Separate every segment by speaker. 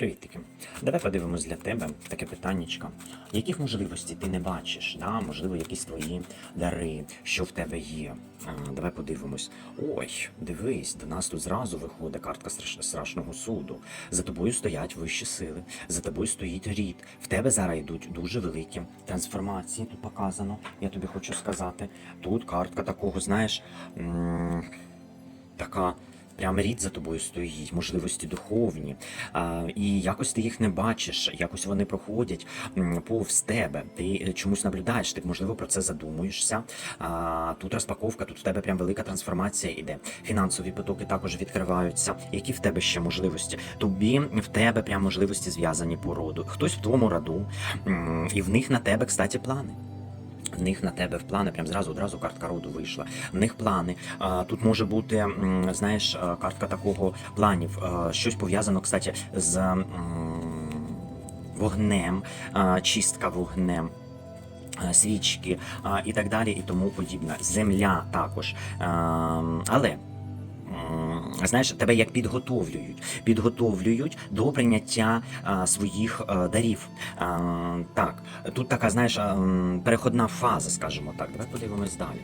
Speaker 1: Привітики. Давай подивимось для тебе таке питаннячко. Яких можливостей ти не бачиш? Да? Можливо, якісь твої дари, що в тебе є. А, Давай подивимось. Ой, дивись, до нас тут зразу виходить картка страш- страшного суду. За тобою стоять вищі сили, за тобою стоїть рід. В тебе зараз йдуть дуже великі трансформації. Тут показано, я тобі хочу сказати. Тут картка такого, знаєш, така. Прям рід за тобою стоїть, можливості духовні, і якось ти їх не бачиш, якось вони проходять повз тебе. Ти е, чомусь наблюдаєш, ти можливо про це задумуєшся. Тут розпаковка, тут в тебе прям велика трансформація іде. Фінансові потоки також відкриваються. Які в тебе ще можливості? Тобі в тебе прям можливості зв'язані по роду. Хтось в твоєму роду, і в них на тебе, кстати, плани. В них на тебе в плани, прям зразу одразу картка роду вийшла. В них плани. Тут може бути, знаєш, картка такого планів. Щось пов'язано, кстати, з вогнем, чистка вогнем. Свічки і так далі, і тому подібне. Земля також. А, Але знаєш, тебе як підготовлюють, підготовлюють до прийняття а, своїх а, дарів. А, так, тут така, знаєш, а, переходна фаза, скажімо так. Давай подивимось далі.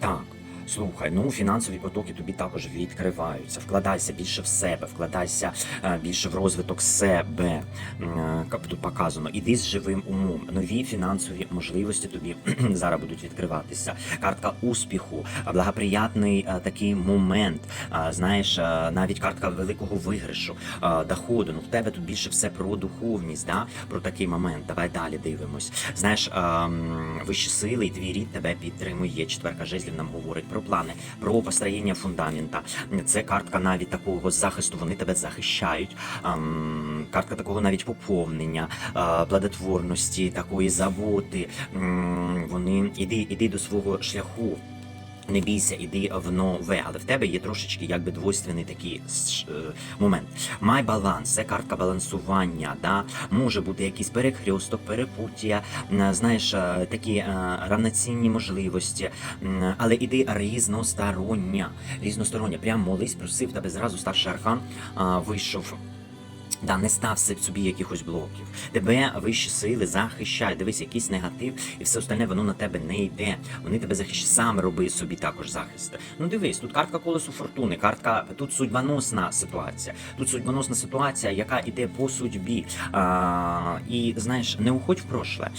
Speaker 1: Так. Слухай, ну фінансові потоки тобі також відкриваються. Вкладайся більше в себе, вкладайся е, більше в розвиток себе. Е, тут показано, іди з живим умом. Нові фінансові можливості тобі зараз будуть відкриватися. Картка успіху, благоприятний е, такий момент. Знаєш, навіть картка великого виграшу, доходу. Ну в тебе тут більше все про духовність, да? про такий момент. Давай далі дивимось. Знаєш, ем, вищі сили і твій рід тебе підтримує. Четверка жезлів нам говорить про плани, про построєння фундамента. Це картка навіть такого захисту. Вони тебе захищають. Картка такого навіть поповнення, плодотворності, такої заботи. Вони іди, іди до свого шляху. Не бійся, іди в нове, але в тебе є трошечки якби двойственний такий е, момент. Май баланс, це картка балансування. Да? Може бути якийсь перехресток, перепуття, знаєш, е, такі е, равноцінні можливості, але іди різностороння. Різностороння. Прям молись, просив тебе зразу старший архан вийшов. Да, не став собі якихось блоків. Тебе вищі сили захищають. Дивись, якийсь негатив, і все остальне воно на тебе не йде. Вони тебе захищають. Сам роби собі також захист. Ну дивись, тут картка колесу фортуни, картка тут судьбоносна ситуація. Тут судьбоносна ситуація, яка йде по судьбі. А, і знаєш, не уходь в прошле.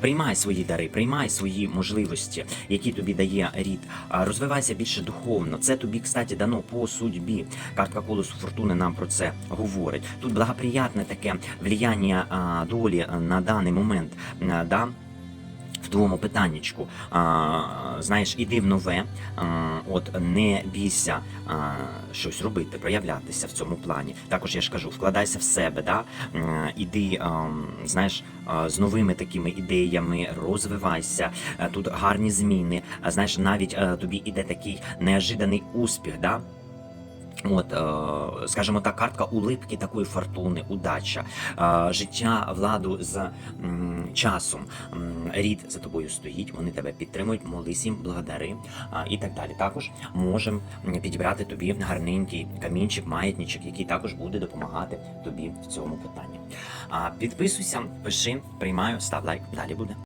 Speaker 1: Приймай свої дари, приймай свої можливості, які тобі дає рід. Розвивайся більше духовно. Це тобі, кстати, дано по судьбі. Картка колесу фортуни нам про це говорить. Тут благоприятне таке влияння а, долі на даний момент. а, Да? В твоєму питаннячку, а, знаєш, іди в нове, а, от не бійся а, щось робити, проявлятися в цьому плані. Також я ж кажу, вкладайся в себе, да? М, іди, а, знаєш, а, з новими такими ідеями, розвивайся. А, Тут гарні зміни. А знаєш, навіть а, тобі іде такий неожиданий успіх, да? От, е, скажімо так, картка улипки такої фортуни, удача, е, життя владу з часом. Рід за тобою стоїть, вони тебе підтримують, молись їм, благодари і так далі. Також можемо підібрати тобі гарненький камінчик, маятничок, який також буде допомагати тобі в цьому питанні. Підписуйся, пиши, приймаю, став лайк, далі буде.